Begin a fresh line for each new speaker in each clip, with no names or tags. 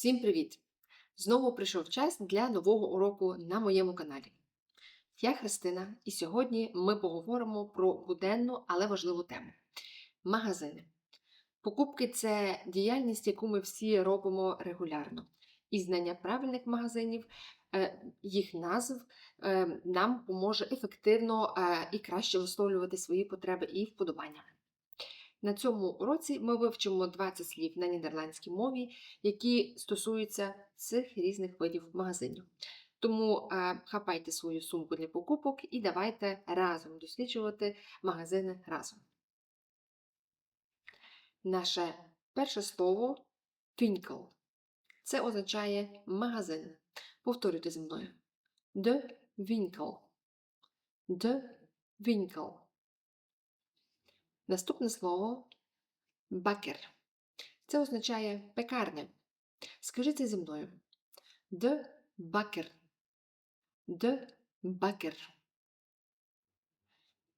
Всім привіт! Знову прийшов час для нового уроку на моєму каналі. Я Христина, і сьогодні ми поговоримо про буденну, але важливу тему магазини. Покупки це діяльність, яку ми всі робимо регулярно. І знання правильних магазинів, е, їх назв е, нам поможе ефективно е, і краще висловлювати свої потреби і вподобання. На цьому уроці ми вивчимо 20 слів на нідерландській мові, які стосуються цих різних видів магазинів. Тому е, хапайте свою сумку для покупок і давайте разом досліджувати магазини разом. Наше перше слово winkel. Це означає магазин. Повторюйте зі мною. De winkel. De winkel. Наступне слово бакер. Це означає пекарня. Скажіть зі мною. De bakker. De bakker.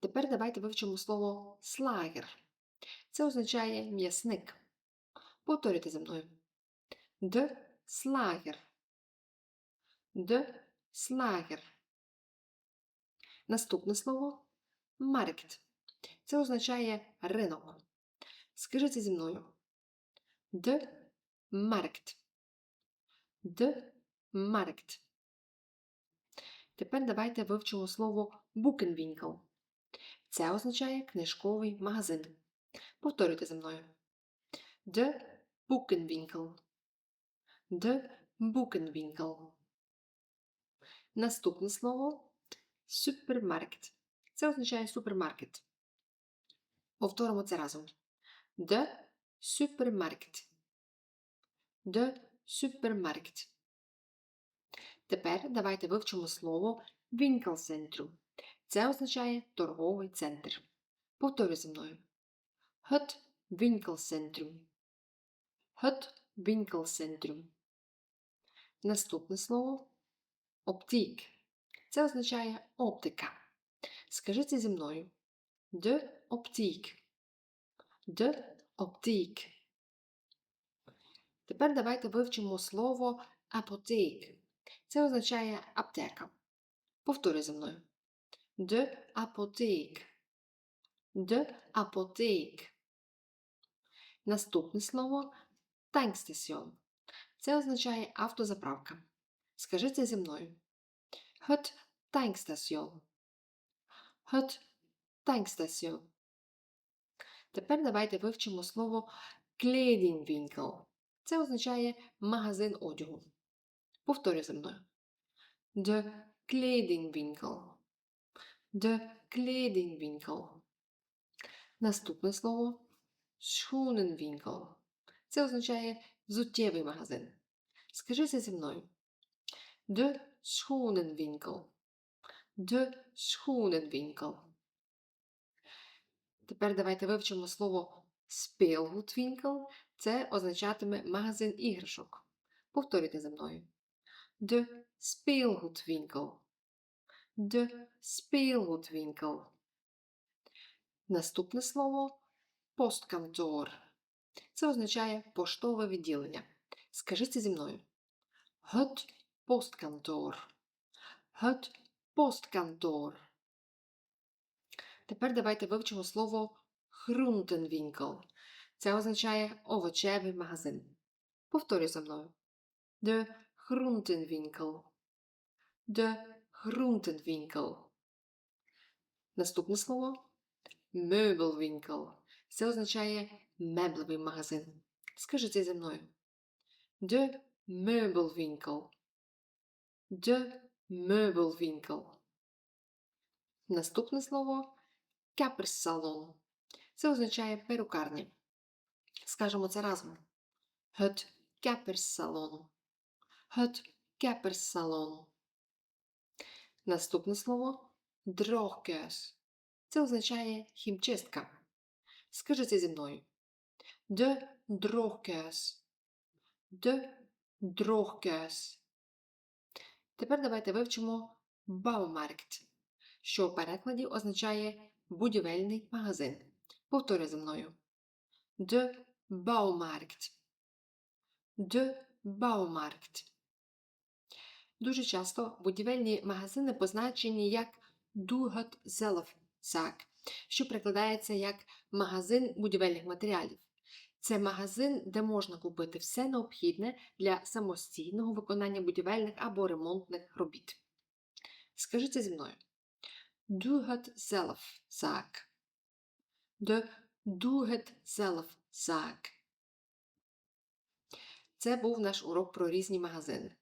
Тепер давайте вивчимо слово слагер. Це означає м'ясник. Повторюйте за мною. De slager. De slager. Наступне слово маркт. Це означає ринок. Скажіть зі мною. De markt. De markt. Тепер давайте вивчимо слово букенвінкл. Це означає книжковий магазин. Повторюйте за мною. De Boekenwinkel. De Boekenwinkel. Наступне слово супермаркет. Це означає супермаркет. Повторимо це разом. De supermarkt. De supermarkt. Тепер давайте вивчимо слово Winkelcentrum. Це означає торговий центр. Повторюй зі мною. Het winkelcentrum. Het winkelcentrum. Наступне слово оптик. Це означає оптика. Скажіть зі мною. De optiek. De optiek. Тепер давайте вивчимо слово апотек. Це означає аптека. Повторюй за мною. De apotheek. De apotheek. Наступне слово танкстаціон. Це означає автозаправка. Скажи це зі мною. Het tankstation. Het tankstation. Тепер давайте вивчимо слово kledingwinkel. Це означає магазин одягу. Повторюй за мною. De kledingwinkel. De kledingwinkel. Наступне слово schoenenwinkel. Це означає взуттєвий магазин. Скажи це зі мною. De schoenenwinkel. De schoenenwinkel. Тепер давайте вивчимо слово speelgoedwinkel. Це означатиме магазин іграшок. Повторюйте за мною. De speelgoedwinkel. De speelgoedwinkel. Наступне слово посткантор. Це означає поштове відділення. Скажіть зі мною. Het postkantoor. Het postkantoor. Тепер давайте вивчимо слово groentenwinkel. Це означає овочевий магазин. Повторюй за мною. De groentenwinkel. De groentenwinkel. Наступне слово meubelwinkel. Це означає меблевий магазин. Скажи це зі мною. De meubelwinkel. De meubelwinkel. Наступне слово каперсалон. Це означає перукарня. Скажемо це разом. Het каперсалон. Het каперсалон. Наступне слово droogkeus. Це означає хімчистка. Скажи зі мною. De droogkeus. De droogkeus. Тепер давайте вивчимо Baumarkt, що в перекладі означає будівельний магазин. Повторюй за мною. De Baumarkt. De Baumarkt. Дуже часто будівельні магазини позначені як Du hat що перекладається як магазин будівельних матеріалів. Це магазин, де можна купити все необхідне для самостійного виконання будівельних або ремонтних робіт. Скажи це зі мною. Du hat zelf Zaak. De Du het zelf Zaak. Це був наш урок про різні магазини.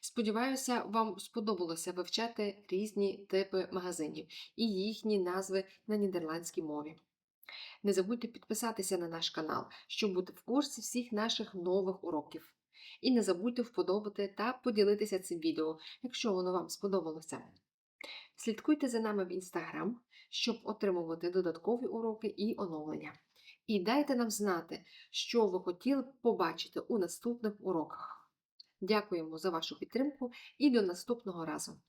Сподіваюся, вам сподобалося вивчати різні типи магазинів і їхні назви на нідерландській мові. Не забудьте підписатися на наш канал, щоб бути в курсі всіх наших нових уроків. І не забудьте вподобати та поділитися цим відео, якщо воно вам сподобалося. Слідкуйте за нами в інстаграм, щоб отримувати додаткові уроки і оновлення. І дайте нам знати, що ви хотіли б побачити у наступних уроках. Дякуємо за вашу підтримку і до наступного разу!